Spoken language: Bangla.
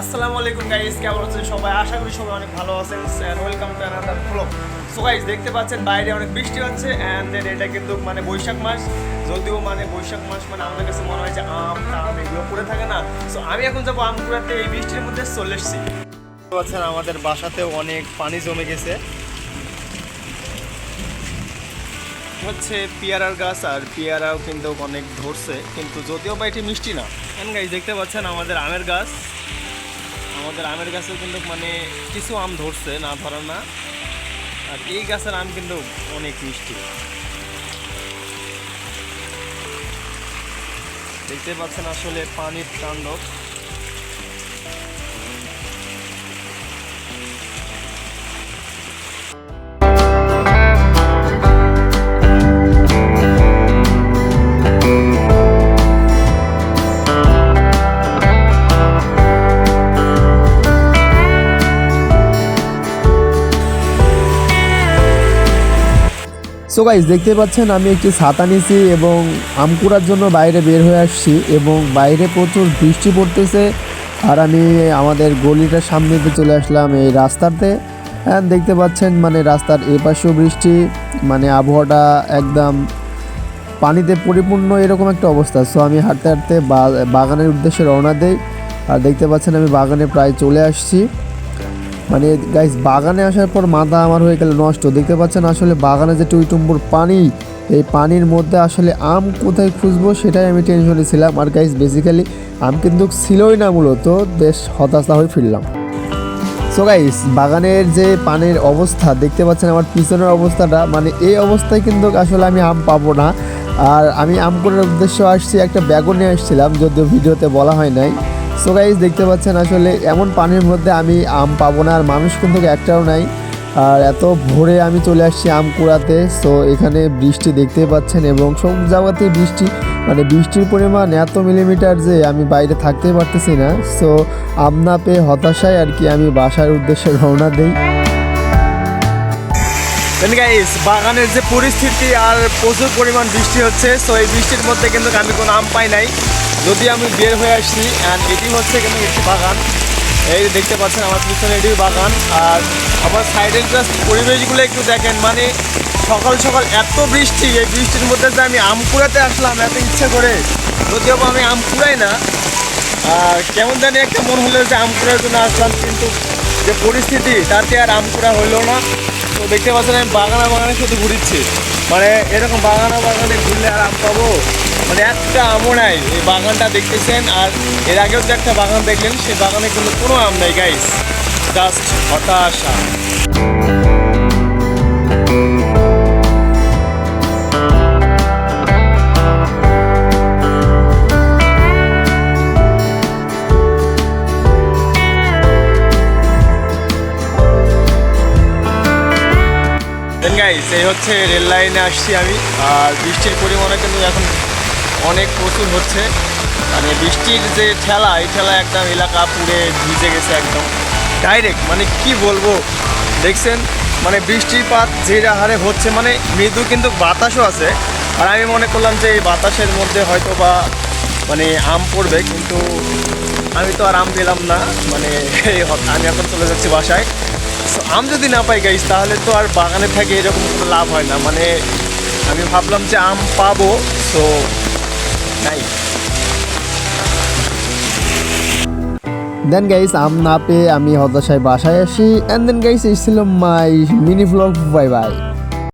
আসসালামু আলাইকুম গাইস কেমন আছেন সবাই? আশা করি সবাই অনেক ভালো আছেন। Welcome to another blog so guys দেখতে পাচ্ছেন, বাইরে অনেক বৃষ্টি হচ্ছে। এন্ড দেন এটা কিন্তু মানে বৈশাখ মাস। যদিও মানে বৈশাখ মাস মানে আমাদের কাছে মনে হয় যে আম টাম এগুলো পড়ে থাকে না। সো আমি এখন যাব আম কুড়াতে এই বৃষ্টির মধ্যে চলে এসেছি। পাচ্ছেন, আমাদের বাসাতেও অনেক পানি জমে গেছে। হচ্ছে পেয়ারার গাছ আর পেয়ারাও কিন্তু অনেক ধরছে। কিন্তু যদিও বা এটি মিষ্টি না। গাছ দেখতে পাচ্ছেন, আমাদের আমের গাছ। আমাদের আমের গাছেও কিন্তু মানে কিছু আম ধরছে, না ধরার না। আর এই গাছের আম কিন্তু অনেক মিষ্টি। দেখতে পাচ্ছেন আসলে পানির তাণ্ডব। সো গাইজ দেখতে পাচ্ছেন, আমি একটি ছাতা নিছি এবং আম কুড়ার জন্য বাইরে বের হয়ে আসছি এবং বাইরে প্রচুর বৃষ্টি পড়তেছে। আর আমি আমাদের গলিটার সামনে দিয়ে চলে আসলাম এই রাস্তাতে। হ্যাঁ দেখতে পাচ্ছেন মানে রাস্তার এপাশেও বৃষ্টি মানে আবহাওয়াটা একদম পানিতে পরিপূর্ণ এরকম একটা অবস্থা। সো আমি হাঁটতে হাঁটতে বাগানের উদ্দেশ্যে রওনা দেই। আর দেখতে পাচ্ছেন, আমি বাগানে প্রায় চলে আসছি। মানে গাইস বাগানে আসার পর মাথা আমার হয়ে গেল নষ্ট। দেখতে পাচ্ছেন, আসলে বাগানে যে টুইটুম্বুর পানি, এই পানির মধ্যে আসলে আম কোথায় খুঁজবো সেটাই আমি টেনশনে ছিলাম। আর গাইস বেসিক্যালি আম কিন্তু ছিলই না মূলত, বেশ হতাশা হয়ে ফিরলাম। সো গাইস বাগানের যে পানির অবস্থা, দেখতে পাচ্ছেন আমার পিছনের অবস্থাটা মানে এই অবস্থায় কিন্তু আসলে আমি আম পাবো না। আর আমি আম করার উদ্দেশ্য আসছি, একটা ব্যাগও নিয়ে আসছিলাম, যদিও ভিডিওতে বলা হয় নাই। সো গাইস দেখতে পাচ্ছেন আসলে এমন পানির মধ্যে আমি আম পাবো না, আর মানুষ কিন্তু একটাও নাই। আর এত ভোরে আমি চলে আসছি আম কুড়াতে। সো এখানে বৃষ্টি দেখতে পাচ্ছেন এবং সব জায়গাতেই বৃষ্টি। মানে বৃষ্টির পরিমাণ এত মিলিমিটার যে আমি বাইরে থাকতেই পারতেছি না। সো আম না পেয়ে হতাশায় আর কি আমি বাসার উদ্দেশ্যে রওনা দিই। গাইস বাগানের যে পরিস্থিতি আর প্রচুর পরিমাণ বৃষ্টি হচ্ছে। সো এই বৃষ্টির মধ্যে কিন্তু আমি কোনো আম পাই নাই। যদি আমি বের হয়ে আসছি অ্যান্ড এটি হচ্ছে কিন্তু একটি বাগান। এই দেখতে পাচ্ছেন, আমার পিছনে এটি বাগান। আর আমার সাইডের জাস্ট পরিবেশগুলো একটু দেখেন মানে সকাল সকাল এত বৃষ্টি, এই বৃষ্টির মধ্যে যে আমি আম কুড়াতে আসলাম, এত ইচ্ছে করে। যদিও আমি আম কুড়াই না, আর কেমন জানি একটা মন হলো যে আম কুড়ার জন্য আসলাম, কিন্তু যে পরিস্থিতি, তাতে আর আম কুড়া হইল না। তো দেখতে পাচ্ছেন, আমি বাগানে বাগানে শুধু ঘুরিচ্ছি। মানে এরকম বাগানে বাগানে ঘুরলে আর আম পাবো? মানে একটা আমও নাই। এই বাগানটা দেখতেছেন, আর এর আগেও যে একটা বাগান দেখলেন সেই বাগানে কিন্তু কোনো আম নাই গাইস জাস্ট হতাশা। গাইস এই হচ্ছে রেল লাইনে আসছি আমি, আর বৃষ্টির পরিমাণে কিন্তু এখন অনেক প্রচুর হচ্ছে। মানে বৃষ্টির যে ঠেলা এই ঠেলা একদম এলাকা পুড়ে ভিজে গেছে একদম। ডাইরেক্ট মানে কি বলব? দেখছেন? মানে বৃষ্টিপাত যে হারে হচ্ছে মানে মৃদু কিন্তু বাতাসও আছে। আর আমি মনে করলাম যে এই বাতাসের মধ্যে হয়তো বা মানে আম পড়বে কিন্তু আমি তো আর আম পেলাম না। মানে আমি এখন চলে যাচ্ছি বাসায়। So, আম যদি না পাই গাইস তাহলে তো আর বাগানে থেকে এরকম লাভ হয় না। মানে আমি ভাবলাম যে আম পাবো তো নাই দেন গাইস আম না পেয়ে আমি হতাশায় বাসায় আসি অ্যান্ড দেন গাইস এই ছিল my mini vlog bye bye